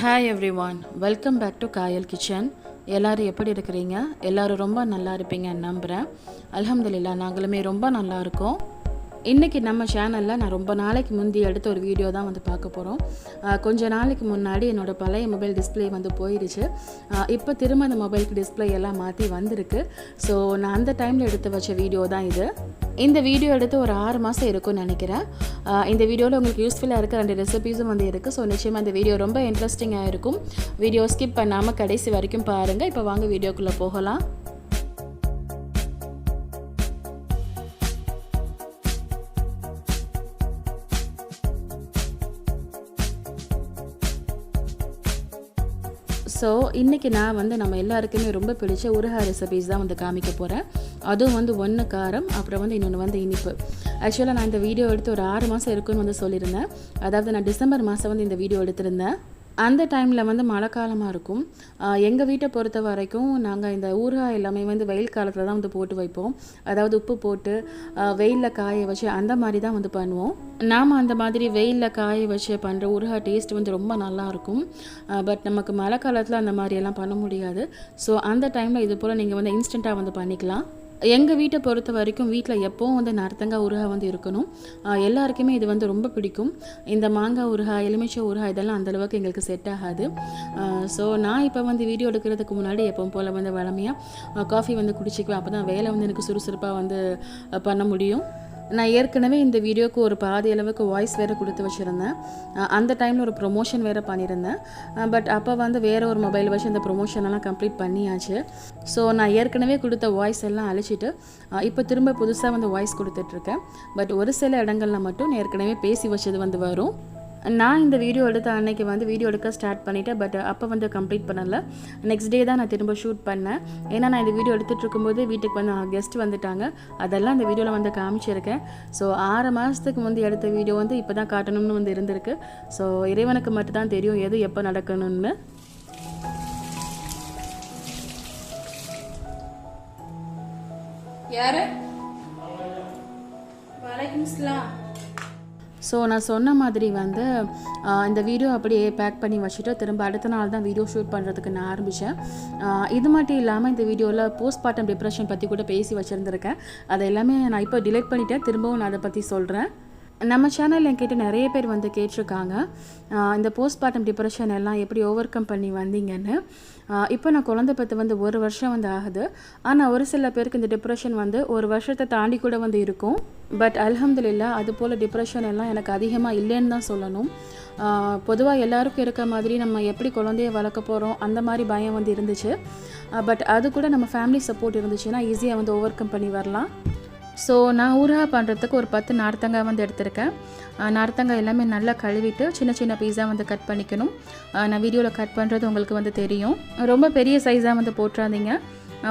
Hi everyone welcome back to Kayal kitchen எல்லோரும் எப்படி இருக்கிறீங்க? எல்லோரும் ரொம்ப நல்லா இருப்பீங்கன்னு நம்புகிறேன் அலமதுல்லா நாங்களுமே ரொம்ப நல்லா இருக்கோம். இன்றைக்கி நம்ம சேனலில் நான் ரொம்ப நாளைக்கு முந்தி எடுத்த ஒரு வீடியோ தான் வந்து பார்க்க போகிறோம் கொஞ்ச நாளைக்கு முன்னாடி என்னோடய பழைய மொபைல் டிஸ்ப்ளே வந்து போயிடுச்சு இப்போ திரும்ப அந்த மொபைலுக்கு டிஸ்ப்ளே எல்லாம் மாற்றி வந்திருக்கு. ஸோ நான் அந்த டைமில் எடுத்து வச்ச வீடியோ தான் இது. இந்த வீடியோ எடுத்து ஒரு ஆறு மாதம் இருக்கும்னு நினைக்கிறேன். இந்த வீடியோவில் உங்களுக்கு யூஸ்ஃபுல்லாக இருக்க ரெண்டு ரெசிபீஸும் வந்து இருக்குது ஸோ நிச்சயமாக இந்த வீடியோ ரொம்ப இன்ட்ரெஸ்டிங்காக இருக்கும். வீடியோ ஸ்கிப் பண்ணாமல் கடைசி வரைக்கும் பாருங்கள் இப்போ வாங்க வீடியோக்குள்ளே போகலாம். ஸோ இன்றைக்கி நான் வந்து நம்ம எல்லாருக்குமே ரொம்ப பிடிச்ச உருகா ரெசிபீஸ் தான் வந்து காமிக்க போகிறேன் அதுவும் வந்து ஒன்று காரம் அப்புறம் வந்து இன்னொன்று வந்து இனிப்பு. ஆக்சுவலாக நான் இந்த வீடியோ எடுத்து ஒரு ஆறு மாதம் இருக்குன்னு வந்து சொல்லியிருந்தேன். அதாவது நான் டிசம்பர் மாதம் வந்து இந்த வீடியோ எடுத்திருந்தேன். அந்த டைமில் வந்து மழை காலமாக இருக்கும். எங்கள் வீட்டை பொறுத்த வரைக்கும் நாங்கள் இந்த ஊறுகாய் எல்லாமே வந்து வெயில் காலத்தில் தான் வந்து போட்டு வைப்போம். அதாவது உப்பு போட்டு வெயிலில் காய வச்சு அந்த மாதிரி தான் வந்து பண்ணுவோம். நாம் அந்த மாதிரி வெயிலில் காய வச்சு பண்ணுற ஊறுகாய் டேஸ்ட் வந்து ரொம்ப நல்லாயிருக்கும் பட் நமக்கு மழை காலத்தில் அந்த மாதிரியெல்லாம் பண்ண முடியாது. ஸோ அந்த டைமில் இது போல் நீங்கள் வந்து இன்ஸ்டண்ட்டாக வந்து பண்ணிக்கலாம். எங்கள் வீட்டை பொறுத்த வரைக்கும் வீட்டில் எப்போவும் வந்து நர்த்தங்காய் ஊறுகாய் வந்து இருக்கணும். எல்லாருக்குமே இது வந்து ரொம்ப பிடிக்கும். இந்த மாங்காய் ஊறுகாய் எலுமிச்சை ஊறுகாய் இதெல்லாம் அந்தளவுக்கு எங்களுக்கு செட் ஆகாது. ஸோ நான் இப்போ வந்து வீடியோ எடுக்கிறதுக்கு முன்னாடி எப்பவும் போல் வந்து வளமையாக காஃபி வந்து குடிச்சிக்குவேன். அப்போ தான் வேலை வந்து எனக்கு சுறுசுறுப்பாக வந்து பண்ண முடியும். நான் ஏற்கனவே இந்த வீடியோக்கு ஒரு பாதி அளவுக்கு வாய்ஸ் வேறு கொடுத்து வச்சுருந்தேன். அந்த டைமில் ஒரு ப்ரொமோஷன் வேறு பண்ணியிருந்தேன். பட் அப்போ வந்து வேறு ஒரு மொபைல் வச்சு இந்த ப்ரொமோஷனெல்லாம் கம்ப்ளீட் பண்ணியாச்சு. ஸோ நான் ஏற்கனவே கொடுத்த வாய்ஸ் எல்லாம் அழிச்சிட்டு இப்போ திரும்ப புதுசாக வந்து வாய்ஸ் கொடுத்துட்ருக்கேன் பட் ஒரு சில இடங்களில் மட்டும் நான் ஏற்கனவே பேசி வச்சது வந்து வரும். நான் இந்த வீடியோ எடுத்த அன்னைக்கு வந்து வீடியோ எடுக்க ஸ்டார்ட் பண்ணிட்டேன் பட் அப்போ வந்து கம்ப்ளீட் பண்ணலை. நெக்ஸ்ட் டே தான் நான் திரும்ப ஷூட் பண்ணேன். ஏன்னா நான் இந்த வீடியோ எடுத்துகிட்டு இருக்கும்போது வீட்டுக்கு வந்து கெஸ்ட் வந்துட்டாங்க. அதெல்லாம் இந்த வீடியோவில் வந்து காமிச்சிருக்கேன். ஸோ ஆறு மாதத்துக்கு முந்தி எடுத்த வீடியோ வந்து இப்போ தான் காட்டணும்னு வந்து இருந்திருக்கு. ஸோ இறைவனுக்கு மட்டும்தான் தெரியும் எது எப்போ நடக்கணும்னு. யாரு? வலைக்கும் இஸ்லாம். ஸோ நான் சொன்ன மாதிரி வந்து இந்த வீடியோ அப்படியே பேக் பண்ணி வச்சுட்டு திரும்ப அடுத்த நாள் தான் வீடியோ ஷூட் பண்ணுறதுக்கு நான் ஆரம்பித்தேன் இது மட்டும் இல்லாமல் இந்த வீடியோவில் போஸ்ட் பார்ட்டம் டிப்ரெஷன் பற்றி கூட பேசி வச்சுருந்துருக்கேன். அதை எல்லாமே நான் இப்போ டிலேட் பண்ணிட்டேன். திரும்பவும் நான் அதை பற்றி சொல்கிறேன் நம்ம சேனல் என்கிட்ட நிறைய பேர் வந்து கேட்டிருக்காங்க. இந்த போஸ்ட் பார்ட்டம் டிப்ரெஷன் எல்லாம் எப்படி ஓவர் கம் பண்ணி வந்தீங்கன்னு. இப்போ நான் குழந்தை பத்து வந்து ஒரு வருஷம் வந்து ஆகுது. ஆனால் ஒரு சில பேருக்கு இந்த டிப்ரெஷன் வந்து ஒரு வருஷத்தை தாண்டி கூட வந்து இருக்கும். பட் அலமதுல்லா அது போல் டிப்ரெஷன் எல்லாம் எனக்கு அதிகமாக இல்லைன்னு தான் சொல்லணும். பொதுவாக எல்லாருக்கும் இருக்க மாதிரி நம்ம எப்படி குழந்தைய வளர்க்க போகிறோம் அந்த மாதிரி பயம் வந்து இருந்துச்சு. பட் அது கூட நம்ம ஃபேமிலி சப்போர்ட் இருந்துச்சுன்னா ஈஸியாக வந்து ஓவர் கம் பண்ணி வரலாம். ஸோ நான் ஊறுகாய் பண்ணுறதுக்கு ஒரு பத்து நார்த்தங்காய் வந்து எடுத்திருக்கேன். நார்த்தங்காய் எல்லாமே நல்லா கழுவிட்டு சின்ன சின்ன பீஸாக வந்து கட் பண்ணிக்கணும். நான் வீடியோவில் கட் பண்ணுறது உங்களுக்கு வந்து தெரியும். ரொம்ப பெரிய சைஸாக வந்து போட்டுறாதீங்க.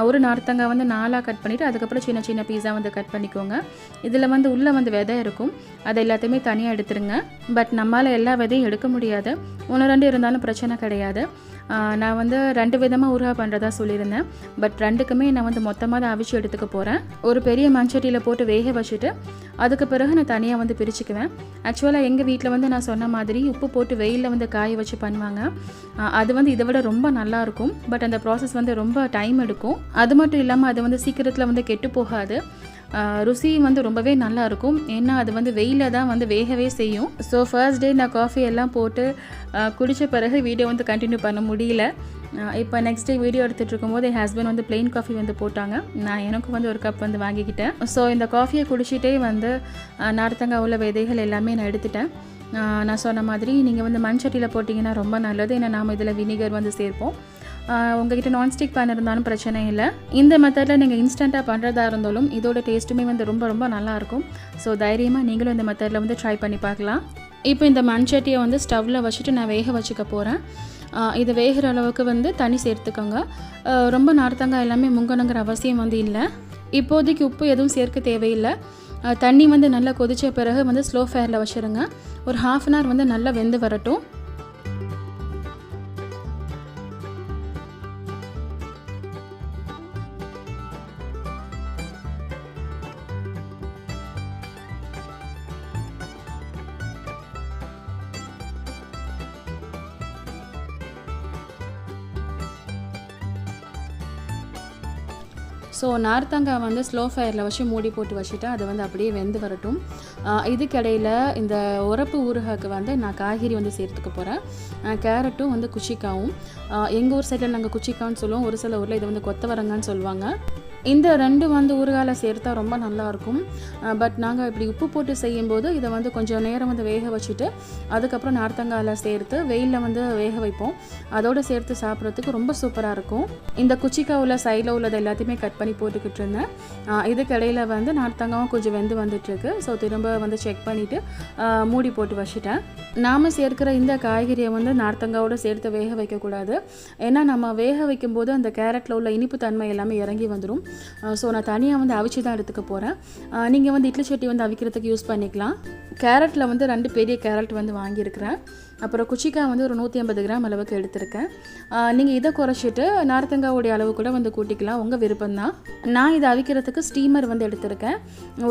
ஒரு நார்த்தங்காய் வந்து நாலாக கட் பண்ணிவிட்டு அதுக்கப்புறம் சின்ன சின்ன பீஸாக வந்து கட் பண்ணிக்கோங்க. இதில் வந்து உள்ளே வந்து விதை இருக்கும். அதை எல்லாத்தையுமே தனியாக எடுத்துருங்க. பட் நம்மளால் எல்லா விதையும் எடுக்க முடியாது. ஒன்று ரெண்டு இருந்தாலும் பிரச்சனை கிடையாது. நான் வந்து ரெண்டு விதமாக ஊறுகாய் பண்ணுறதா சொல்லியிருந்தேன். பட் ரெண்டுக்குமே நான் வந்து மொத்தமாக தான் அவிச்சு எடுத்துக்க போகிறேன் ஒரு பெரிய மண்சட்டியில் போட்டு வேக வச்சுட்டு அதுக்கு பிறகு நான் தனியாக வந்து பிரிச்சுக்குவேன். ஆக்சுவலாக எங்கள் வீட்டில் வந்து நான் சொன்ன மாதிரி உப்பு போட்டு வெயிலில் வந்து காய வச்சு பண்ணுவாங்க. அது வந்து இதை விட ரொம்ப நல்லாயிருக்கும் பட் அந்த ப்ராசஸ் வந்து ரொம்ப டைம் எடுக்கும். அது மட்டும் இல்லாமல் அது வந்து சீக்கிரத்தில் வந்து கெட்டு போகாது. ருசி வந்து ரொம்பவே நல்லா இருக்கும் ஏன்னா அது வந்து வெயிலில் தான் வந்து வேகவே செய்யும். ஸோ ஃபர்ஸ்ட் டே நான் காஃபி எல்லாம் போட்டு குடித்த பிறகு வீடியோ வந்து கண்டினியூ பண்ண முடியல. இப்போ நெக்ஸ்ட் டே வீடியோ எடுத்துகிட்டு இருக்கும்போது என் ஹஸ்பண்ட் வந்து பிளெயின் காஃபி வந்து போட்டாங்க. நான் எனக்கும் வந்து ஒரு கப் வந்து வாங்கிக்கிட்டேன். ஸோ இந்த காஃபியை குடிச்சிட்டே வந்து நார்த்தங்காய் உள்ள விதைகள் எல்லாமே நான் எடுத்துட்டேன். நான் சொன்ன மாதிரி நீங்கள் வந்து மண் சட்டியில் போட்டிங்கன்னா ரொம்ப நல்லது. ஏன்னா நாம் இதில் வினிகர் வந்து சேர்ப்போம். உங்ககிட்ட நான்ஸ்டிக் பேன் இருந்தாலும் பிரச்சனை இல்லை. இந்த மெத்தடில் நீங்கள் இன்ஸ்டண்ட்டாக பண்ணுறதா இருந்தாலும் இதோட டேஸ்ட்டுமே வந்து ரொம்ப ரொம்ப நல்லாயிருக்கும் ஸோ தைரியமாக நீங்களும் இந்த மெத்தடில் வந்து ட்ரை பண்ணி பார்க்கலாம். இப்போ இந்த மண் சட்டியை வந்து ஸ்டவ்வில் வச்சுட்டு நான் வேக வச்சுக்க போகிறேன் இது வேகிற அளவுக்கு வந்து தண்ணி சேர்த்துக்கோங்க. ரொம்ப நார்த்தங்காய் எல்லாமே முங்கணுங்கிற அவசியம் வந்து இல்லை. இப்போதைக்கு உப்பு எதுவும் சேர்க்க தேவையில்லை. தண்ணி வந்து நல்லா கொதித்த பிறகு வந்து ஸ்லோ ஃபயரில் வச்சுருங்க. ஒரு ஹாஃப் அன் ஹவர் வந்து நல்லா வெந்து வரட்டும். ஸோ நார்த்தங்காய் வந்து ஸ்லோ ஃபயரில் வச்சு மூடி போட்டு வச்சுட்டு அது வந்து அப்படியே வெந்து வரட்டும். இதுக்கடையில் இதுக்கிடையில் இந்த உரப்பு ஊறுகாய்க்கு வந்து நான் காய்கறி வந்து சேர்த்துக்க போகிறேன் கேரட்டும் வந்து குச்சிக்காவும். எங்கள் ஊர் சைடில் நாங்கள் குச்சிக்கான்னு சொல்லுவோம். ஒரு சில ஊரில் இது வந்து கொத்தவரங்கான்னு சொல்லுவாங்க. இந்த ரெண்டு வந்து ஊறுகால சேர்த்தா ரொம்ப நல்லாயிருக்கும். பட் நாங்கள் இப்படி உப்பு போட்டு செய்யும்போது இதை வந்து கொஞ்சம் நேரம் வந்து வேக வச்சுட்டு அதுக்கப்புறம் நார்த்தங்காயில் சேர்த்து வெயிலில் வந்து வேக வைப்போம். அதோடு சேர்த்து சாப்பிட்றதுக்கு ரொம்ப சூப்பராக இருக்கும். இந்த குச்சிக்காவில் சைடில் உள்ளது எல்லாத்தையுமே கட் பண்ணி போட்டுக்கிட்டு இருந்தேன். இதுக்கு இடையில வந்து நார்த்தங்காவும் கொஞ்சம் வெந்து வந்துட்டுருக்கு. ஸோ திரும்ப வந்து செக் பண்ணிவிட்டு மூடி போட்டு வச்சுட்டேன். நாம் சேர்க்கிற இந்த காய்கறியை வந்து நார்த்தங்காவோடு சேர்த்து வேக வைக்கக்கூடாது. ஏன்னா நம்ம வேக வைக்கும்போது அந்த கேரட்டில் உள்ள இனிப்பு தன்மை எல்லாமே இறங்கி வந்துடும் ஸோ நான் தனியாக வந்து அவிச்சு தான் எடுத்துக்க போகிறேன் நீங்கள் வந்து இட்லி சட்டி வந்து அவிக்கிறதுக்கு யூஸ் பண்ணிக்கலாம். கேரட்டில் வந்து ரெண்டு பெரிய கேரட் வந்து வாங்கியிருக்கிறேன். அப்புறம் குச்சிக்காய் வந்து ஒரு நூற்றி ஐம்பது கிராம் அளவுக்கு எடுத்திருக்கேன். நீங்கள் இதை குறைச்சிட்டு நார்த்தங்காவுடைய அளவு கூட வந்து கூட்டிக்கலாம். உங்கள் விருப்பம்தான். நான் இதை அவிக்கிறதுக்கு ஸ்டீமர் வந்து எடுத்திருக்கேன்.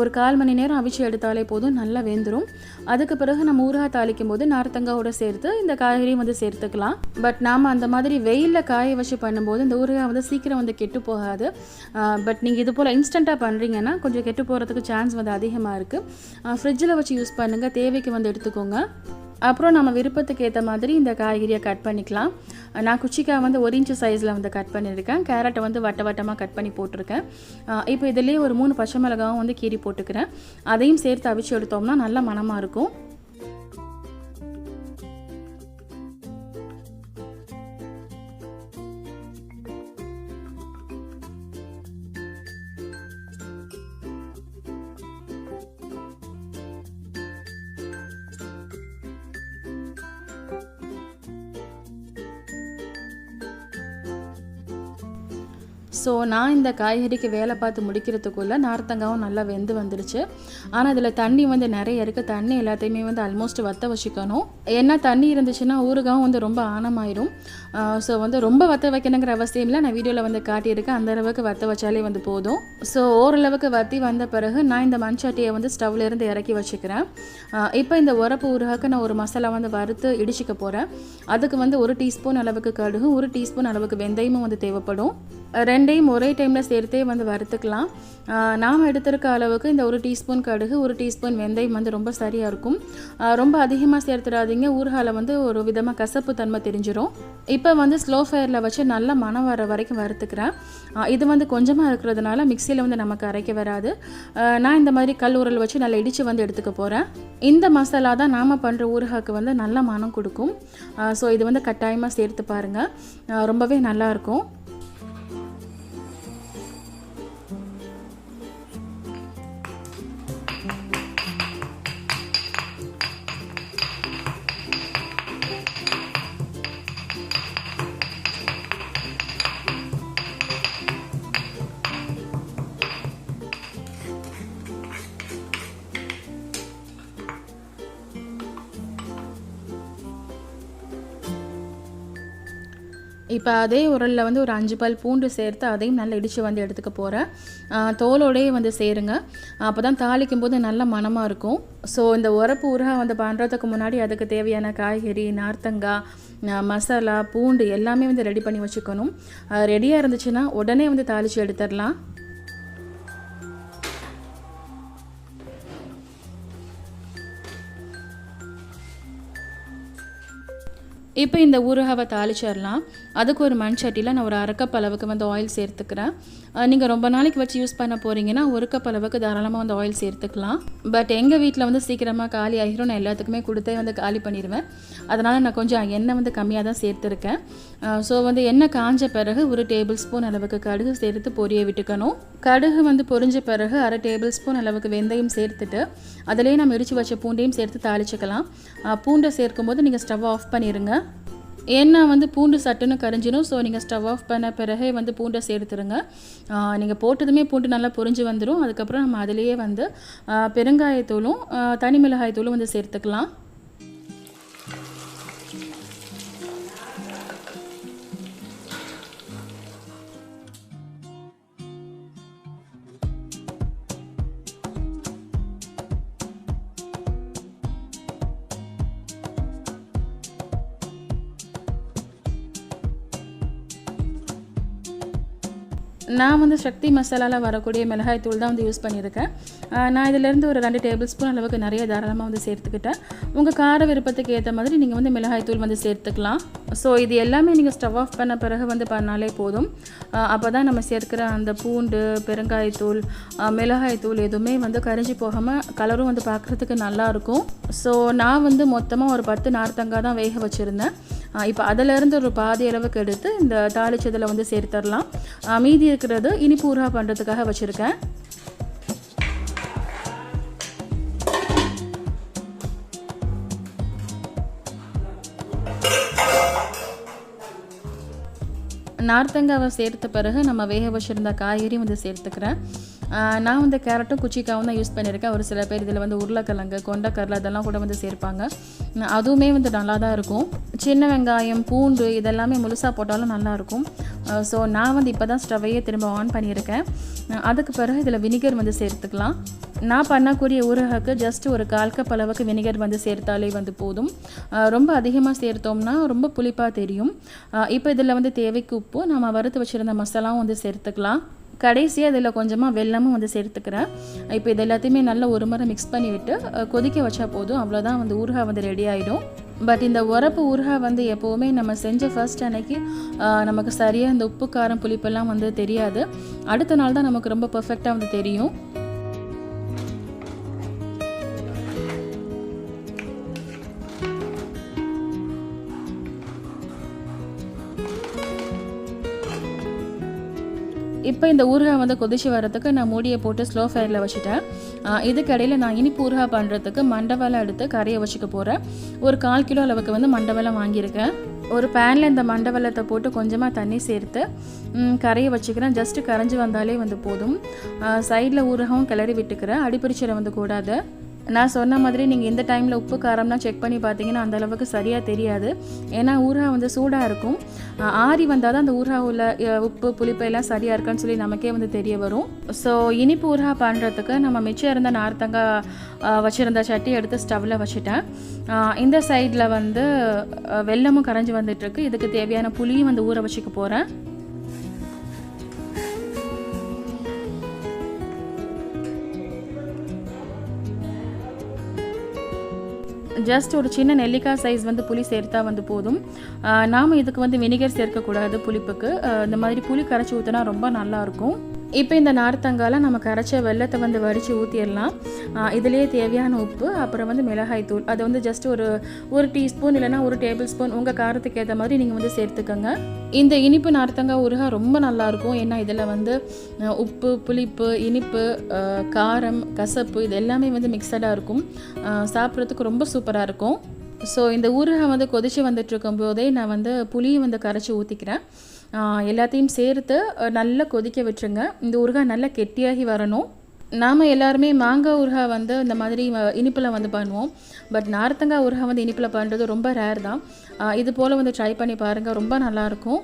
ஒரு கால் மணி நேரம் அவிச்சு எடுத்தாலே போதும் நல்லா வெந்துடும் அதுக்கு பிறகு நம்ம ஊறுகாய் தாளிக்கும் போது நார்த்தங்காவோட சேர்த்து இந்த காய்கறியும் வந்து சேர்த்துக்கலாம். பட் நாம் அந்த மாதிரி வெயிலில் காய வச்சு பண்ணும்போது இந்த ஊறுகாய் வந்து சீக்கிரம் வந்து கெட்டு போகாது. பட் நீங்கள் இது போல் இன்ஸ்டண்ட்டாக பண்ணுறீங்கன்னா கொஞ்சம் கெட்டு போகிறதுக்கு சான்ஸ் வந்து அதிகமாக இருக்குது ஃப்ரிட்ஜில் வச்சு யூஸ் பண்ணுங்கள் தேவைக்கு வந்து எடுத்துக்கோங்க. அப்புறம் நம்ம விருப்பத்துக்கு ஏற்ற மாதிரி இந்த காய்கறியை கட் பண்ணிக்கலாம். நான் குச்சிக்காய் வந்து ஒரு இன்ச்சு சைஸில் வந்து கட் பண்ணியிருக்கேன். கேரட்டை வந்து வட்ட வட்டமாக கட் பண்ணி போட்டிருக்கேன். இப்போ இதுலேயே ஒரு மூணு பச்சை மிளகாவும் வந்து கீறி போட்டுக்கிறேன். அதையும் சேர்த்து அவிச்சு எடுத்தோம்னா நல்ல மணமாக இருக்கும். ஸோ நான் இந்த காய்கறிக்கு வேலை பார்த்து முடிக்கிறதுக்குள்ளே நார்த்தங்காவும் நல்லா வெந்து வந்துடுச்சு ஆனால் இதில் தண்ணி வந்து நிறைய இருக்குது தண்ணி எல்லாத்தையுமே வந்து ஆல்மோஸ்ட் வற்ற வச்சுக்கணும். ஏன்னா தண்ணி இருந்துச்சுன்னா ஊறுகாவும் வந்து ரொம்ப ஆனமாயிரும். ஸோ வந்து ரொம்ப வற்ற வைக்கணுங்கிற அவசியம் இல்லை. நான் வீடியோவில் வந்து காட்டியிருக்கேன். அந்த அளவுக்கு வற்ற வச்சாலே வந்து போதும். ஸோ ஓரளவுக்கு வற்றி வந்த பிறகு நான் இந்த மண்சட்டியை வந்து ஸ்டவ்லேருந்து இறக்கி வச்சுக்கிறேன். இப்போ இந்த உரப்பு ஊறுகாக்கு நான் ஒரு மசாலா வந்து வறுத்து இடிச்சிக்க போகிறேன் அதுக்கு வந்து ஒரு டீஸ்பூன் அளவுக்கு கடுகும் ஒரு டீஸ்பூன் அளவுக்கு வெந்தயமும் வந்து தேவைப்படும். ரெண்டையும் ஒரே டைமில் சேர்த்தே வந்து வறுத்துக்கலாம். நாம் எடுத்திருக்க அளவுக்கு இந்த ஒரு டீஸ்பூன் கடுகு ஒரு டீஸ்பூன் வெந்தயம் வந்து ரொம்ப சரியாக இருக்கும். ரொம்ப அதிகமாக சேர்த்துடாதீங்க. ஊறுகால வந்து ஒரு விதமாக கசப்பு தன்மை தெரிஞ்சிடும் இப்போ வந்து ஸ்லோ ஃபயரில் வச்சு நல்லா மனம் வர வரைக்கும் வறுத்துக்கிறேன். இது வந்து கொஞ்சமாக இருக்கிறதுனால மிக்சியில் வந்து நமக்கு அரைக்க வராது. நான் இந்த மாதிரி கல் உரல் வச்சு நல்லா இடித்து வந்து எடுத்துக்க போகிறேன் இந்த மசாலா தான் நாம் பண்ணுற ஊறுகாக்கு வந்து நல்ல மனம் கொடுக்கும். ஸோ இது வந்து கட்டாயமாக சேர்த்து பாருங்கள் ரொம்பவே நல்லாயிருக்கும் இப்போ அதே உரலில் வந்து ஒரு அஞ்சு பல் பூண்டு சேர்த்து அதையும் நல்லா இடித்து வந்து எடுத்துக்க போகிறேன் தோலோடையே வந்து சேருங்க. அப்போ தான் தாளிக்கும் போது நல்ல மணமாக இருக்கும். ஸோ இந்த உரப்பு ஊறுகாய் வந்து பண்ணுறதுக்கு முன்னாடி அதுக்கு தேவையான காய்கறி நார்த்தங்காய் மசாலா பூண்டு எல்லாமே வந்து ரெடி பண்ணி வச்சுக்கணும். ரெடியாக இருந்துச்சுன்னா உடனே வந்து தாளித்து எடுத்துடலாம். இப்போ இந்த ஊறுகாவை தாளிச்சிடலாம். அதுக்கு ஒரு மண் சட்டியில் நான் ஒரு அரைக்கப் அளவுக்கு வந்து ஆயில் சேர்த்துக்கிறேன். நீங்கள் ரொம்ப நாளைக்கு வச்சு யூஸ் பண்ண போகிறீங்கன்னா ஒரு கப் அளவுக்கு தாராளமாக வந்து ஆயில் சேர்த்துக்கலாம். பட் எங்கள் வீட்டில் வந்து சீக்கிரமாக காலி ஆகிரும் நான் எல்லாத்துக்குமே கொடுத்தே வந்து காலி பண்ணிடுவேன். அதனால் நான் கொஞ்சம் எண்ணெய் வந்து கம்மியாக தான் சேர்த்துருக்கேன். ஸோ வந்து எண்ணெய் காஞ்ச பிறகு ஒரு டேபிள் ஸ்பூன் அளவுக்கு கடுகு சேர்த்து பொரிய விட்டுக்கணும். கடுகு வந்து பொரிஞ்ச பிறகு அரை டேபிள் ஸ்பூன் அளவுக்கு வெந்தயம் சேர்த்துட்டு அதிலேயே நம்ம இடித்து வச்ச பூண்டையும் சேர்த்து தாளிச்சுக்கலாம். பூண்டை பூண்டை சேர்க்கும்போது நீங்கள் ஸ்டவ் ஆஃப் பண்ணிடுங்க ஏன்னா வந்து பூண்டு சட்டுன்னு கரைஞ்சிடும் ஸோ நீங்கள் ஸ்டவ் ஆஃப் பண்ண பிறகே வந்து பூண்டை சேர்த்துருங்க. நீங்கள் போட்டதுமே பூண்டு நல்லா பொரிஞ்சு வந்துடும் அதுக்கப்புறம் நம்ம அதிலேயே வந்து பெருங்காயத்தூளும் தனி மிளகாய் தூளும் வந்து சேர்த்துக்கலாம். நான் வந்து சக்தி மசாலாவில் வரக்கூடிய மிளகாய் தூள் தான் வந்து யூஸ் பண்ணியிருக்கேன். நான் இதிலேருந்து ஒரு ரெண்டு டேபிள் ஸ்பூன் அளவுக்கு நிறைய தாராளமாக வந்து சேர்த்துக்கிட்டேன். உங்கள் கார விருப்பத்துக்கு ஏற்ற மாதிரி நீங்கள் வந்து மிளகாய் தூள் வந்து சேர்த்துக்கலாம். ஸோ இது எல்லாமே நீங்கள் ஸ்டவ் ஆஃப் பண்ண பிறகு வந்து பண்ணாலே போதும். அப்போ தான் நம்ம சேர்க்கிற அந்த பூண்டு பெருங்காயத்தூள் மிளகாய்த்தூள் எதுவுமே வந்து கரிஞ்சு போகாமல் கலரும் வந்து பார்க்குறதுக்கு நல்லாயிருக்கும் ஸோ நான் வந்து மொத்தமாக ஒரு பத்து நார்த்தங்காய் தான் வேக வச்சுருந்தேன். இப்போ அதிலேருந்து ஒரு பாதி அளவுக்கு எடுத்து இந்த தாளிச்சதில் வந்து சேர்த்துடலாம் மீதி இருக்கிறது இனிப்பு ஊறுகாய் பண்ணுறதுக்காக வச்சுருக்கேன். நார்த்தங்காவை சேர்த்த பிறகு நம்ம வேக வச்சுருந்த காய்கறி வந்து சேர்த்துக்கிறேன். நான் வந்து கேரட்டும் குச்சிக்காவும் தான் யூஸ் பண்ணியிருக்கேன். ஒரு சில பேர் இதில் வந்து உருளைக்கிழங்கு கொண்டைக்கடலை இதெல்லாம் கூட வந்து சேர்ப்பாங்க. அதுவுமே வந்து நல்லா தான் இருக்கும். சின்ன வெங்காயம் பூண்டு இதெல்லாமே முழுசாக போட்டாலும் நல்லாயிருக்கும். ஸோ நான் வந்து இப்போ தான் ஸ்டவ்வையே திரும்ப ஆன் பண்ணியிருக்கேன். அதுக்கு பிறகு இதில் வினிகர் வந்து சேர்த்துக்கலாம். நான் பண்ணக்கூடிய ஊரகக்கு ஜஸ்ட் ஒரு கால் கப் அளவுக்கு வினிகர் வந்து சேர்த்தாலே வந்து போதும். ரொம்ப அதிகமாக சேர்த்தோம்னா ரொம்ப புளிப்பாக தெரியும். இப்போ இதில் வந்து தேவைக்கு உப்பு நம்ம வறுத்து வச்சுருந்த மசாலாவும் வந்து சேர்த்துக்கலாம். கடைசியாக இதில் கொஞ்சமாக வெள்ளமும் வந்து சேர்த்துக்கிறேன். இப்போ இது எல்லாத்தையுமே நல்லா ஒரு முறை மிக்ஸ் பண்ணி விட்டு கொதிக்க வச்சா போதும். அவ்வளோதான் வந்து ஊறுகாய் வந்து ரெடி ஆகிடும் பட் இந்த உரப்பு ஊறுகாய் வந்து எப்போவுமே நம்ம செஞ்ச ஃபர்ஸ்ட் அன்னைக்கு நமக்கு சரியாக இந்த உப்பு காரம் புளிப்பெல்லாம் வந்து தெரியாது. அடுத்த நாள் தான் நமக்கு ரொம்ப பர்ஃபெக்டாக வந்து தெரியும். இப்போ இந்த ஊறுகாய் வந்து கொதிச்சு வரதுக்கு நான் மூடியை போட்டு ஸ்லோ ஃபயரில் வச்சுட்டேன். இதுக்கடையில் நான் இனிப்பு ஊறுகாய் பண்ணுறதுக்கு மண்டவெல்லாம் எடுத்து கரையை வச்சுக்க போகிறேன் ஒரு கால் கிலோ அளவுக்கு வந்து மண்டவெல்லாம் வாங்கியிருக்கேன். ஒரு பேனில் இந்த மண்டவெல்லத்தை போட்டு கொஞ்சமாக தண்ணி சேர்த்து கரையை வச்சுக்கிறேன். ஜஸ்ட்டு கரைஞ்சி வந்தாலே வந்து போதும். சைடில் ஊறுகவும் கிளறி விட்டுக்கிறேன். அடிப்பிடிச்சிட வந்து கூடாது. நான் சொன்ன மாதிரி நீங்கள் இந்த டைமில் உப்பு காரம்லாம் செக் பண்ணி பார்த்தீங்கன்னா அந்தளவுக்கு சரியாக தெரியாது. ஏன்னா ஊறுகாய் வந்து சூடாக இருக்கும். ஆறி வந்தால் தான் அந்த ஊறுகாய் உள்ள உப்பு புளிப்பு எல்லாம் சரியாக இருக்கான்னு சொல்லி நமக்கே வந்து தெரிய வரும். ஸோ இனிப்பு ஊறுகாய் பண்ணுறதுக்கு நம்ம மிச்சம் இருந்த நார்த்தங்காய் வச்சுருந்த சட்டி எடுத்து ஸ்டவ்வில் வச்சுட்டேன். இந்த சைடில் வந்து வெள்ளமும் கரைஞ்சி வந்துட்டுருக்கு இதுக்கு தேவையான புளியும் வந்து ஊற வச்சுக்க போகிறேன் ஜஸ்ட் ஒரு சின்ன நெல்லிக்காய் சைஸ் வந்து புளி சேர்த்தா வந்து போதும். நாம் நாம இதுக்கு வந்து வினிகர் சேர்க்கக்கூடாது புளிப்புக்கு. இந்த மாதிரி புளி கரைச்சி ஊற்றினா ரொம்ப நல்லாயிருக்கும் இப்போ இந்த நார்த்தங்காயில் நம்ம கரைச்ச வெள்ளத்தை வந்து வடித்து ஊற்றிடலாம் இதுலேயே தேவையான உப்பு அப்புறம் வந்து மிளகாய் தூள். அது வந்து ஜஸ்ட் ஒரு ஒரு டீஸ்பூன் இல்லைன்னா ஒரு டேபிள் ஸ்பூன் உங்கள் காரத்துக்கு ஏற்ற மாதிரி நீங்கள் வந்து சேர்த்துக்கோங்க. இந்த இனிப்பு நார்த்தங்காய் ஊறுகாய் ரொம்ப நல்லாயிருக்கும் ஏன்னா இதில் வந்து உப்பு புளிப்பு இனிப்பு காரம் கசப்பு இது எல்லாமே வந்து மிக்சடாக இருக்கும். சாப்பிட்றதுக்கு ரொம்ப சூப்பராக இருக்கும். ஸோ இந்த ஊறுகாய் வந்து கொதிச்சு வந்துட்டு இருக்கும்போதே நான் வந்து புளியை வந்து கரைச்சி ஊற்றிக்கிறேன் எல்லாத்தையும் சேர்த்து நல்லா கொதிக்க விட்டுருங்க. இந்த ஊறுகாய் நல்லா கெட்டியாகி வரணும். நாம் எல்லாருமே மாங்காய் ஊறுகாய் வந்து இந்த மாதிரி இனிப்பில் வந்து பண்ணுவோம். பட் நார்த்தங்காய் ஊறுகாய் வந்து இனிப்பில் பண்ணுறது ரொம்ப ரேர் தான். இது போல் வந்து ட்ரை பண்ணி பாருங்கள் ரொம்ப நல்லாயிருக்கும்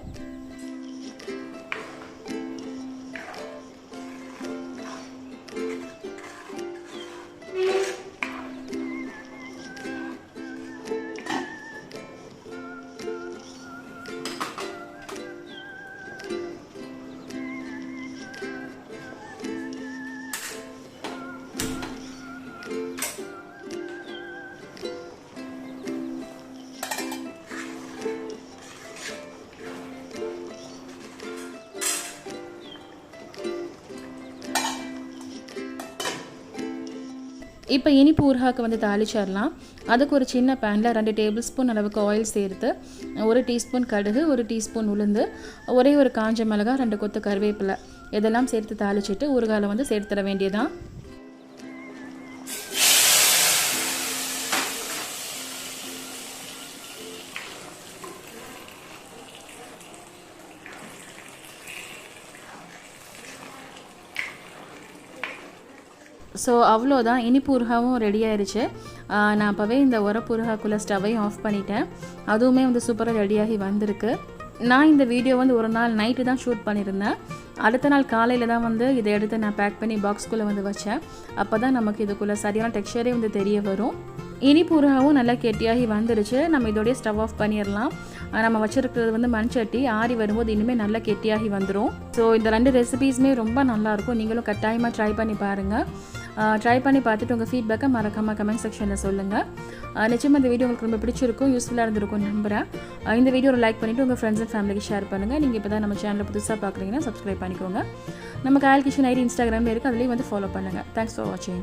இப்போ இனிப்பு ஊறுகாக்கு வந்து தாளிச்சிடலாம். அதுக்கு ஒரு சின்ன பேனில் ரெண்டு டேபிள் ஸ்பூன் அளவுக்கு ஆயில் சேர்த்து ஒரு டீஸ்பூன் கடுகு ஒரு டீஸ்பூன் உளுந்து ஒரே ஒரு காஞ்ச மிளகா ரெண்டு கொத்து கருவேப்பிலை இதெல்லாம் சேர்த்து தாளிச்சிட்டு ஊறுகாயில் வந்து சேர்த்துட வேண்டியதான் ஸோ அவ்வளோதான். இனிப்பு உருகாவும் ரெடி ஆயிடுச்சு நான் அப்போவே இந்த உரப்பு ஊறுகாக்குள்ளே ஸ்டவ்வையும் ஆஃப் பண்ணிட்டேன். அதுவுமே வந்து சூப்பராக ரெடியாகி வந்திருக்கு. நான் இந்த வீடியோ வந்து ஒரு நாள் நைட்டு தான் ஷூட் பண்ணியிருந்தேன் அடுத்த நாள் காலையில் தான் வந்து இதை எடுத்து நான் பேக் பண்ணி பாக்ஸ்குள்ளே வந்து வச்சேன். அப்போ தான் நமக்கு இதுக்குள்ளே சரியான டெக்ஸ்சரே வந்து தெரிய வரும். இனிப்பு உருகாவும் நல்லா கெட்டியாகி வந்துருச்சு. நம்ம இதோடய ஸ்டவ் ஆஃப் பண்ணிடலாம் நம்ம வச்சுருக்கிறது வந்து மண்சட்டி. ஆறி வரும்போது இனிமேல் நல்லா கெட்டியாகி வந்துடும் ஸோ இந்த ரெண்டு ரெசிபீஸுமே ரொம்ப நல்லாயிருக்கும் நீங்களும் கட்டாயமாக ட்ரை பண்ணி பாருங்கள் ட்ரை பண்ணி பார்த்துட்டு உங்கள் ஃபீட்பேக்கை மறக்காமல் கமெண்ட் செக்ஷனில் சொல்லுங்கள் நிச்சயமாக இந்த வீடியோ உங்களுக்கு ரொம்ப பிடிச்சிருக்கும் யூஸ்ஃபுல்லாக இருந்திருக்கும் நம்புகிறேன் இந்த வீடியோ லைக் பண்ணிவிட்டு உங்கள் ஃப்ரெண்ட்ஸ் அண்ட் ஃபேமிலிக்கு ஷேர் பண்ணுங்கள் நீங்கள் இப்போ தான் நம்ம சேனலை புதுசாக பார்க்குறீங்கன்னா சப்ஸ்கிரைப் பண்ணிக்கோங்க. நம்ம காயல் கிஷன் ஐடி இன்ஸ்டாகிராமில் இருக்குது அதுலேயும் வந்து ஃபாலோ பண்ணுங்கள் தேங்க்ஸ் ஃபார் வாட்சிங்